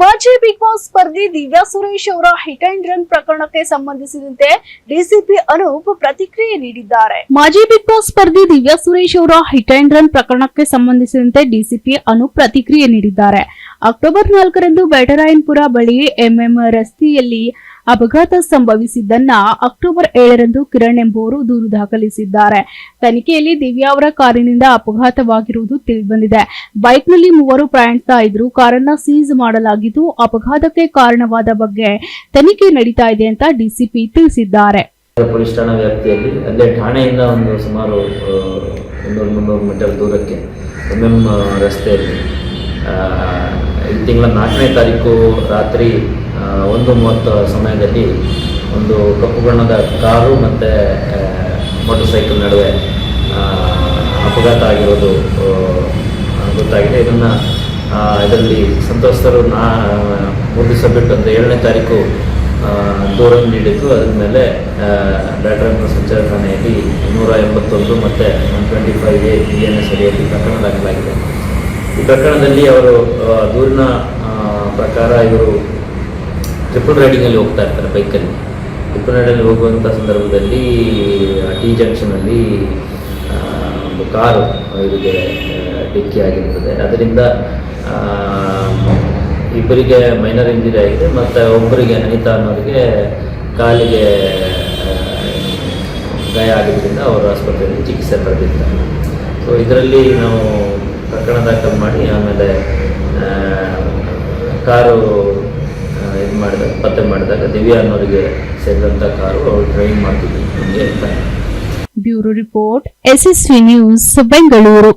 ಮಾಜಿ big Boss ಸ್ಪರ್ಧಿ ದಿವ್ಯಾ ಸುರೇಶ್ ಅವರ ಹಿಟ್ ಅಂಡ್ ರನ್ ಪ್ರಕರಣಕ್ಕೆ ಸಂಬಂಧಿಸಿದಂತೆ ಡಿಸಿಪಿ ಅನೂಪ್ ಪ್ರತಿಕ್ರಿಯೆ ನೀಡಿದ್ದಾರೆ. ಮಾಜಿ ಬಿಗ್ ಬಾಸ್ ಸ್ಪರ್ಧಿ ದಿವ್ಯಾ ಸುರೇಶ್ ಅವರ ಹಿಟ್ ಅಂಡ್ ರನ್ ಪ್ರಕರಣಕ್ಕೆ ಸಂಬಂಧಿಸಿದಂತೆ ಡಿಸಿಪಿ ಅನೂಪ್ ಪ್ರತಿಕ್ರಿಯೆ ನೀಡಿದ್ದಾರೆ. ಅಕ್ಟೋಬರ್ ನಾಲ್ಕರಂದು ಬೆಟರಾಯನ್ಪುರ ಬಳಿ ಎಂಎಂ ರಸ್ತೆಯಲ್ಲಿ ಅಪಘಾತ ಸಂಭವಿಸಿದ್ದನ್ನ ಅಕ್ಟೋಬರ್ ಏಳರಂದು ಕಿರಣ್ ಎಂಬುವರು ದೂರು ದಾಖಲಿಸಿದ್ದಾರೆ. ತನಿಖೆಯಲ್ಲಿ ದಿವ್ಯಾ ಅವರ ಕಾರಿನಿಂದ ಅಪಘಾತವಾಗಿರುವುದು ತಿಳಿದುಬಂದಿದೆ. ಬೈಕ್ನಲ್ಲಿ ಮೂವರು ಪ್ರಯಾಣಿಸ್ತಾ ಇದ್ರು ಕಾರನ್ನ ಸೀಸ್ ಮಾಡಲಾಗಿದ್ದು ಅಪಘಾತಕ್ಕೆ ಕಾರಣವಾದ ಬಗ್ಗೆ ತನಿಖೆ ನಡೀತಾ ಇದೆ ಅಂತ ಡಿಸಿಪಿ ತಿಳಿಸಿದ್ದಾರೆ. ಪೊಲೀಸ್ ಠಾಣಾ ವ್ಯಾಪ್ತಿಯಲ್ಲಿ ಅಲ್ಲೇ ಠಾಣೆಯಿಂದ ಒಂದು ಸುಮಾರು ಮುನ್ನೂರು ಮೀಟರ್ ದೂರಕ್ಕೆ ರಸ್ತೆಯಲ್ಲಿ ಈ ತಿಂಗಳ ನಾಲ್ಕನೇ ತಾರೀಕು ರಾತ್ರಿ ಒಂದು ಮೂವತ್ತು ಸಮಯದಲ್ಲಿ ಒಂದು ಕಪ್ಪು ಬಣ್ಣದ ಕಾರು ಮತ್ತು ಮೋಟರ್ ಸೈಕಲ್ ನಡುವೆ ಅಪಘಾತ ಆಗಿರೋದು ಗೊತ್ತಾಗಿದೆ. ಇದನ್ನು ಇದರಲ್ಲಿ ಸಂತ್ರಸ್ತರು ನಾ ಮೂರು ದಿವಸ ಏಳನೇ ತಾರೀಕು ದೂರನ್ನು ದೂರು ನೀಡಿದ್ದು. ಅದ್ರ ಮೇಲೆ ಬ್ಯಾಟ್ರನ್ನ ಸಂಚಾರ ಠಾಣೆಯಲ್ಲಿ ನೂರ ಎಂಬತ್ತೊಂದು ಮತ್ತು one twenty five A B N S ಅಡಿಯಲ್ಲಿ ಪ್ರಕರಣ ದಾಖಲಾಗಿದೆ. ಈ ಪ್ರಕರಣದಲ್ಲಿ ಅವರು ದೂರಿನ ಪ್ರಕಾರ ಇವರು ಟ್ರಿಪಲ್ ರೈಡಿಂಗಲ್ಲಿ ಹೋಗ್ತಾ ಇರ್ತಾರೆ ಬೈಕಲ್ಲಿ ಟ್ರಿಪಲ್ ರೈಡಲ್ಲಿ ಹೋಗುವಂಥ ಸಂದರ್ಭದಲ್ಲಿ ಟಿ ಜಂಕ್ಷನಲ್ಲಿ ಒಂದು ಕಾರು ಇವರಿಗೆ ಡಿಕ್ಕಿ ಆಗಿರ್ತದೆ. ಅದರಿಂದ ಇಬ್ಬರಿಗೆ ಮೈನರ್ ಇಂಜುರಿ ಆಗಿದೆ. ಮತ್ತು ಒಬ್ಬರಿಗೆ ಅನಿತಾ ಅನ್ನೋರಿಗೆ ಕಾಲಿಗೆ ಗಾಯ ಆಗಿದ್ದರಿಂದ ಅವರು ಆಸ್ಪತ್ರೆಯಲ್ಲಿ ಚಿಕಿತ್ಸೆ ಪಡೆದಿರ್ತಾರೆ ಸೊ ಇದರಲ್ಲಿ ನಾವು ಪ್ರಕರಣ ದಾಖಲು ಮಾಡಿ, ಆಮೇಲೆ ಕಾರು ಇದು ಮಾಡಿದಾಗ ಪತ್ತೆ ಮಾಡಿದಾಗ ದಿವ್ಯಾ ಅನ್ನೋರಿಗೆ ಸೇರಿದಂಥ ಕಾರು ಅವರು ಡ್ರೈವಿಂಗ್ ಮಾಡ್ತಿದ್ವಿ ಹಿಂಗೆ ಅಂತ bureau report, SSV news, Bengaluru.